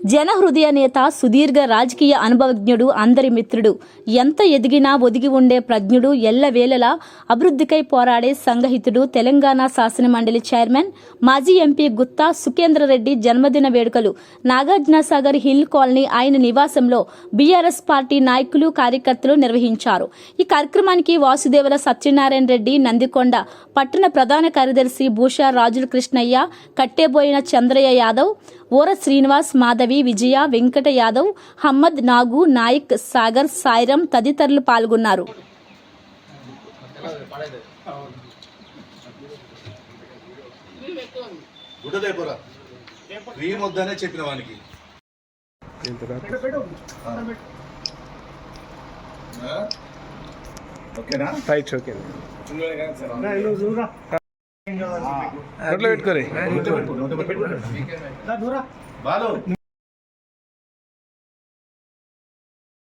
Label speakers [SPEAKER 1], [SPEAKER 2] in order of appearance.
[SPEAKER 1] జనహృదయ నేత సుదీర్ఘ రాజకీయ అనుభవజ్ఞుడు అందరి మిత్రుడు. ఎంత ఎదిగినా ఒదిగి ఉండే ప్రజ్ఞుడు ఎల్లవేళలా అభివృద్ధికై పోరాడే సంఘహితుడు తెలంగాణ శాసన మండలి చైర్మన్ మాజీ ఎంపీ గుత్తా సుఖేంద్రరెడ్డి జన్మదిన వేడుకలు. నాగార్జునసాగర్ హిల్ కాలనీ ఆయన నివాసంలో బీఆర్ఎస్ పార్టీ నాయకులు కార్యకర్తలు నిర్వహించారు. ఈ కార్యక్రమానికి వాసుదేవల సత్యనారాయణ రెడ్డి నందికొండ పట్టణ ప్రధాన కార్యదర్శి భూషా రాజుల కృష్ణయ్య కట్టేబోయిన చంద్రయ్య యాదవ్ ఓర శ్రీనివాస్ మాధవి విజయ వెంకట యాదవ్ హమ్మద్ నాగు నాయక్ సాగర్ సాయిరం తదితరులు పాల్గొన్నారు.
[SPEAKER 2] చెప్పిన వానికి? ఓకేనా?
[SPEAKER 3] రైట్ ఓకే నోట్లో పెట్టుకోరి
[SPEAKER 2] బాలు